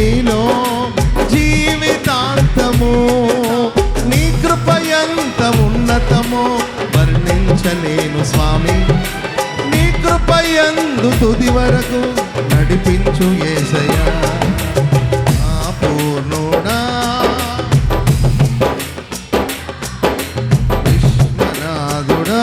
నీలో జీవితాంతము నీ కృపయంత ఉన్నతమో వర్ణించలేను స్వామి. నీ కృపయందు తుది వరకు నడిపించు ఏసయ్యా. ఆ విశ్వనాథుడా.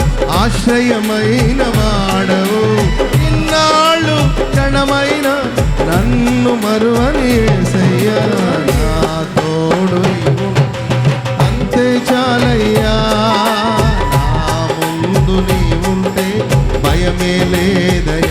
ఆశ్రయమైన వాడవు. ఇన్నాళ్ళు క్షణమైన నన్ను మరువని యేసయ్యా నా తోడు అంతే చాలయ్యా. నా ముందు నీవుంటే భయమే లేదయ్యా.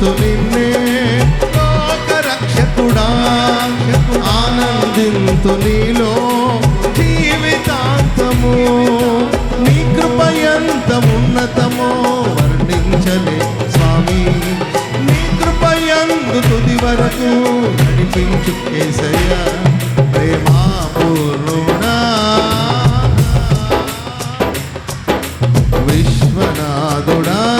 ఆరాధింతు నిన్నే లోక రక్షకుడా ఆనందింతు నీలో జీవితాంతము. నీ కృపయంత ఉన్నతమో వర్ణించలే స్వామి. నీ కృపయందు తుది వరకు నడిపించు కేసయ్య. విశ్వనాథుడా.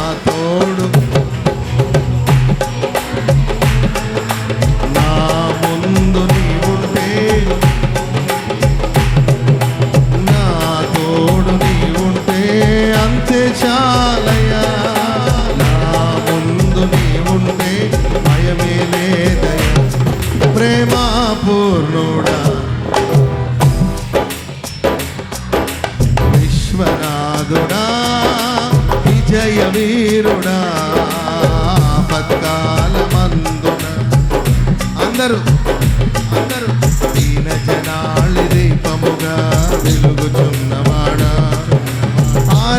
అంతే నా ముందు నీవుంటే భయమే లేదయ్యా. ప్రేమ పూర్ణుడా విశ్వనాథుడా. విజయ వీరుడా పత్కాల మందున అందరూ అందరూ దీన జనాళి దీపముగా వెలుగుచున్నవాడా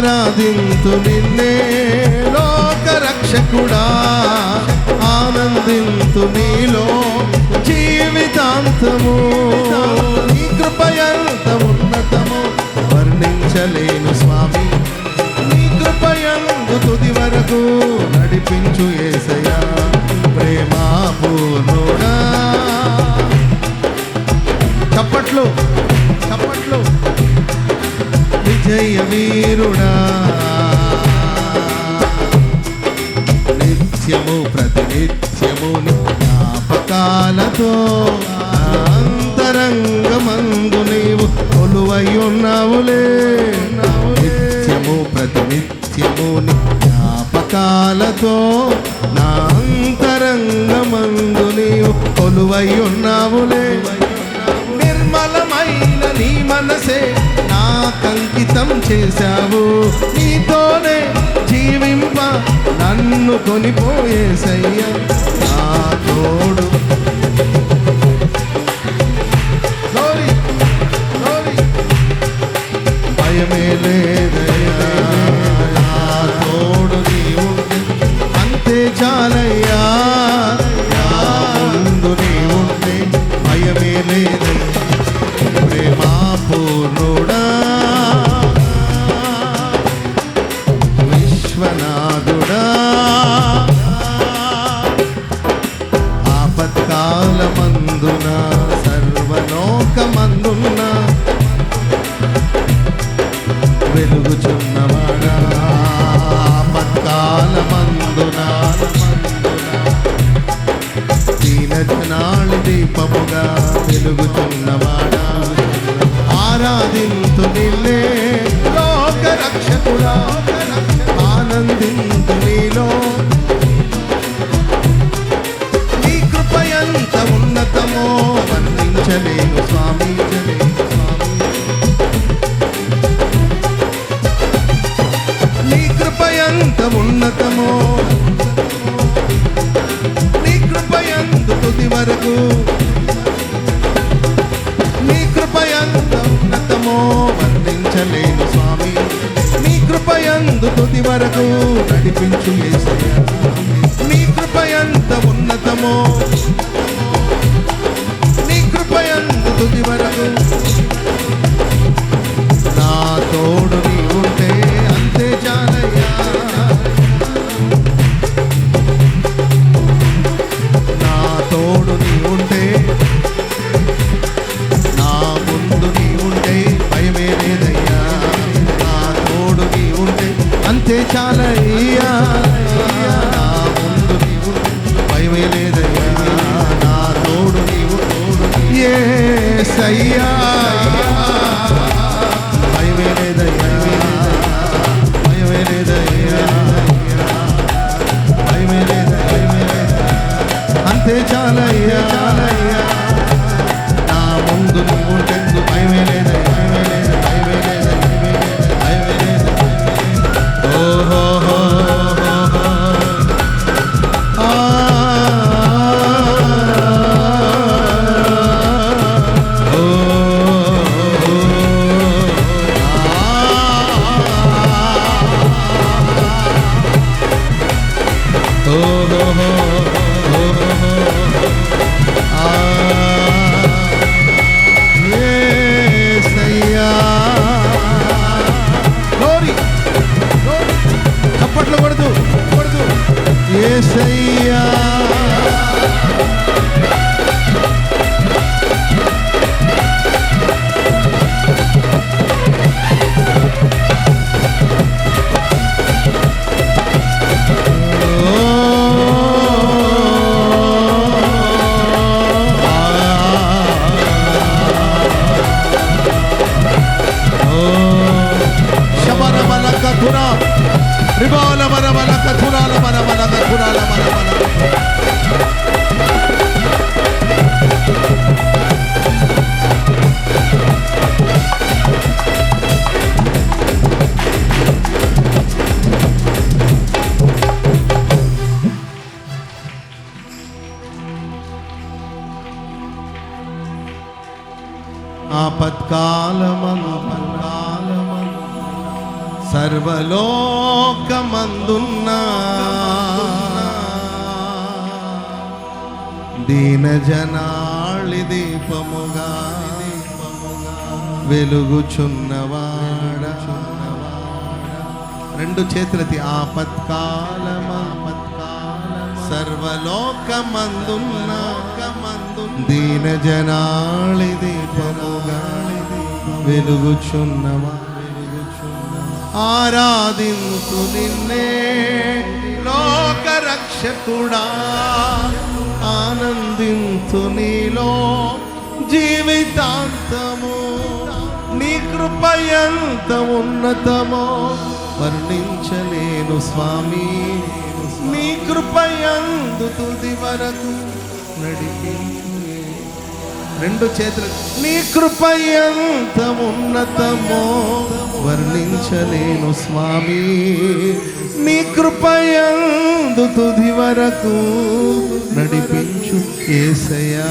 ఆరాధింతు నిన్నే లోక రక్షకుడా ఆనందింతు నీలో జీవితాంతము. నీ కృపయంత ఉన్నతము వర్ణించలేను స్వామి. నీ కృపయందు తుది వరకు నడిపించు ఏసయా ప్రేమాపూర్ణుడా. చప్పట్లు. విజయ వీరుడా. నిత్యము ప్రతినిత్యము నీ జ్ఞాపకాలతో అంతరంగమందు నీవు కొలువై ఉన్నావులే నిత్యము ప్రతినిత్యము నీ జ్ఞాపకాలతో నా అంతరంగమందు నీవు కొలువై ఉన్నావులే నిర్మలమైన నీ మనసే నా కంకి చేశావు? నీతోనే జీవింప నన్ను కొనిపోయేసయ్యా నా తోడు సయ్యా ఆపత్కాలమందు సర్వలోకమందున్నా దీన జనాళి దీపముగా వెలుగుచున్నవాడ. రెండు చేతులతి ఆపత్కాలమ. సర్వలోకమందున్న దీన జనాళి దీపముగా వెలుగుచున్నవా? ఆరాధింతు నిన్నే లోక రక్షకుడా ఆనందింతు నీలో జీవితాంతము. నీ కృప ఎంత ఉన్నతమో వర్ణించలేను స్వామి. నీ కృప తుది వరకు నడిపించు రెండు చేతులు. నీ కృప ఎంత ఉన్నతమో వర్ణించలేను స్వామి. నీ కృప ఎందు తుది వరకు నడిపించు ఏసయా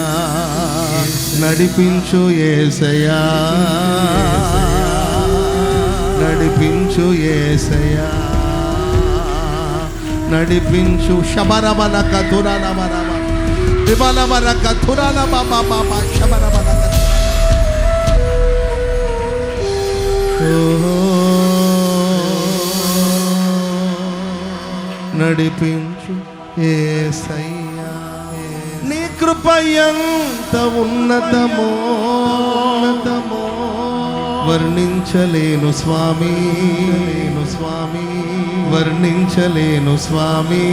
నడిపించు ఏసయా నడిపించు ఏసయా నడిపించు శబరమన కథుర నమరమ మరమ విబల మర కతురల బాబా బాబా శబరబల నడిపించు ఏసయ్యా. నీ కృపయంత ఉన్నతమో ఉన్నతమో. వర్ణించలేను స్వామి లేను స్వామి వర్ణించలేను స్వామి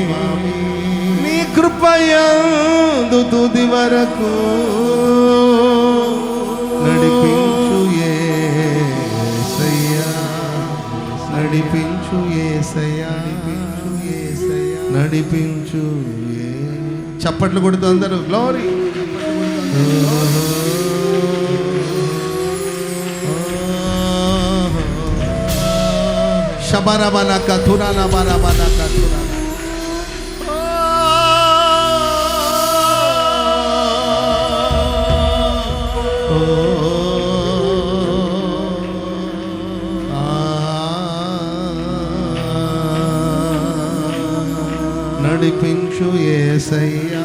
స్వామి. కృపయందు తుది వరకు నడిపించు ఏసయ్యా. నడిపించు ఏసయ్యా. నడిపించు ఏసయ్యా నడిపించు ఏ చప్పట్లు కొడుతూ అందరూ గ్లోరీ శబరబల కథురల బరబల కథురా నడిపించు ఏసయ్యా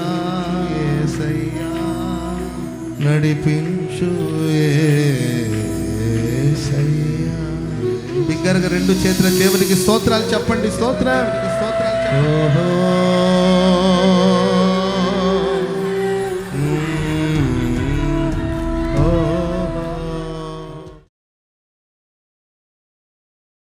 ఏసయ్యా. నడిపించు ఏసయ్యా. బిగ్గరగా రెండు చేతుల దేవునికి స్తోత్రాలు చెప్పండి స్తోత్రాలు స్తోత్రాలు ఓహో.